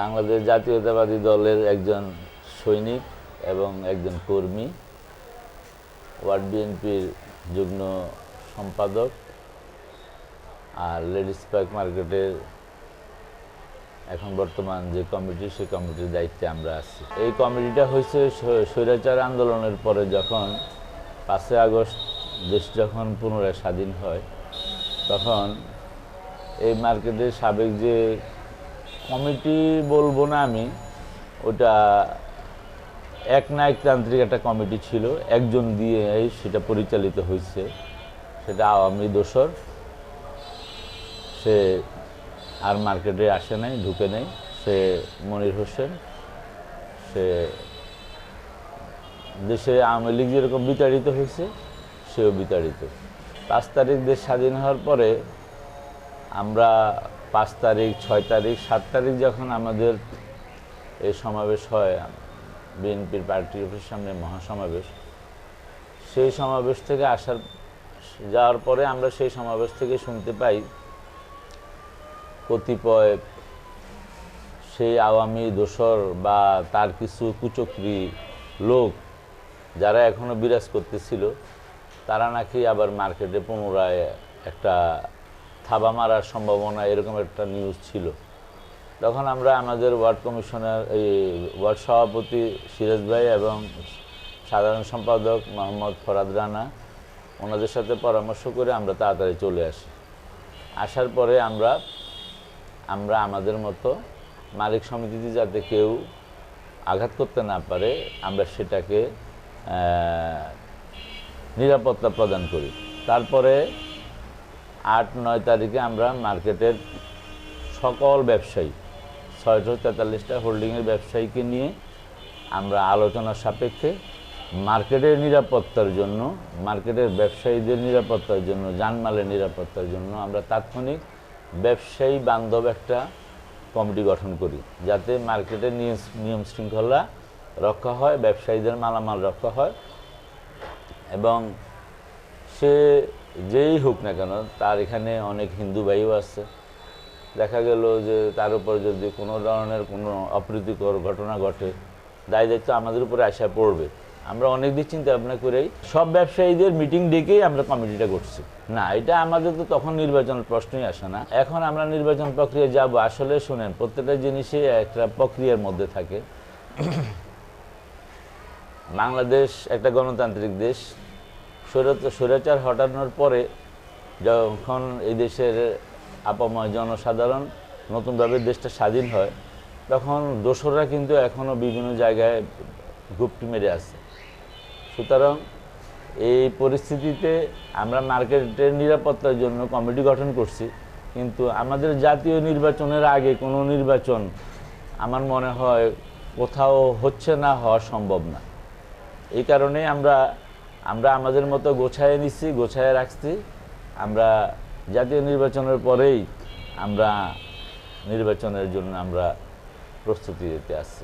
বাংলাদেশ জাতীয়তাবাদী দলের একজন সৈনিক এবং একজন কর্মী, ওয়ার্ড বিএনপির যুগ্ম সম্পাদক আর লেডিস পার্ক মার্কেটের এখন বর্তমান যে কমিটি সেই কমিটির দায়িত্বে আমরা আছি। এই কমিটিটা হয়েছে স্বৈরাচার আন্দোলনের পরে যখন পাঁচই আগস্ট দেশ যখন পুনরায় স্বাধীন হয়, তখন এই মার্কেটের সাবেক যে কমিটি বলব না আমি, ওটা এক নায়কতান্ত্রিক একটা কমিটি ছিল, একজন দিয়ে সেটা পরিচালিত হয়েছে, সেটা আওয়ামী দোসর সে আর মার্কেটে আসে নাই, ঢুকে নেই, সে মনির হোসেন, সে দেশে আওয়ামী লীগ যেরকম বিতাড়িত হয়েছে, সেও বিতাড়িত। পাঁচ তারিখ দেশ স্বাধীন হওয়ার পরে আমরা পাঁচ তারিখ, ছয় তারিখ, সাত তারিখ যখন আমাদের এই সমাবেশ হয়, বিএনপির পার্টি অফিসের সামনে মহাসমাবেশ, সেই সমাবেশ থেকে আসার, যাওয়ার পরে আমরা সেই সমাবেশ থেকে শুনতে পাই কতিপয় সেই আওয়ামী, দোসর বা তার কিছু কুচক্রি লোক যারা এখনও বিরাজ করতেছিল, তারা নাকি আবার মার্কেটে পুনরায় একটা থাবা মারার সম্ভাবনা এরকম একটা নিউজ ছিল। তখন আমরা আমাদের ওয়ার্ড কমিশনার, এই ওয়ার্ড সভাপতি সিরাজ ভাই এবং সাধারণ সম্পাদক মোহাম্মদ ফরাদ রানা, ওনাদের সাথে পরামর্শ করে আমরা তাড়াতাড়ি চলে আসি। আসার পরে আমরা আমরা আমাদের মতো মালিক সমিতিতে যাতে কেউ আঘাত করতে না পারে, আমরা সেটাকে নিরাপত্তা প্রদান করি। তারপরে আট, নয় তারিখে আমরা মার্কেটের সকল ব্যবসায়ী, ছয়শো তেতাল্লিশটা হোল্ডিংয়ের ব্যবসায়ীকে নিয়ে আমরা আলোচনার সাপেক্ষে মার্কেটের নিরাপত্তার জন্য, মার্কেটের ব্যবসায়ীদের নিরাপত্তার জন্য জানমালের নিরাপত্তার জন্য আমরা তাৎক্ষণিক ব্যবসায়ী বান্ধব একটা কমিটি গঠন করি। যাতে মার্কেটের নিয়ম নিয়ম শৃঙ্খলা রক্ষা হয়, ব্যবসায়ীদের মালামাল রক্ষা হয় এবং সে যেই হোক না কেন, তার এখানে অনেক হিন্দু ভাইও আসছে দেখা গেল যে তার উপর যদি কোনো ধরনের কোনো অপ্রীতিকর ঘটনা ঘটে দায় দায়িত্ব আমাদের উপরে আশা পড়বে। আমরা অনেক দিক চিন্তা ভাবনা করেই সব ব্যবসায়ীদের মিটিং ডেকেই আমরা কমিটিটা করছি। না, এটা আমাদের তো তখন নির্বাচন প্রশ্নই আসে না। এখন আমরা নির্বাচন প্রক্রিয়া যাব, আসলে শুনেন, প্রত্যেকটা জিনিসই একটা প্রক্রিয়ার মধ্যে থাকে। বাংলাদেশ একটা গণতান্ত্রিক দেশ স্বৈরাচার হটানোর পরে যখন এই দেশের আপাময় জনসাধারণ নতুনভাবে দেশটা স্বাধীন হয়, তখন দোসররা কিন্তু এখনও বিভিন্ন জায়গায় গুপ্তি মেরে আছে। সুতরাং এই পরিস্থিতিতে আমরা মার্কেটের নিরাপত্তার জন্য কমিটি গঠন করছি, কিন্তু আমাদের জাতীয় নির্বাচনের আগে কোনো নির্বাচন আমার মনে হয় কোথাও হচ্ছে না, হওয়া সম্ভব না। এই কারণে আমরা আমরা আমাদের মতো গোছায় নিচ্ছি গোছায় রাখছি। আমরা জাতীয় নির্বাচনের পরেই আমরা নির্বাচনের জন্য আমরা প্রস্তুতি দিতে আসছি।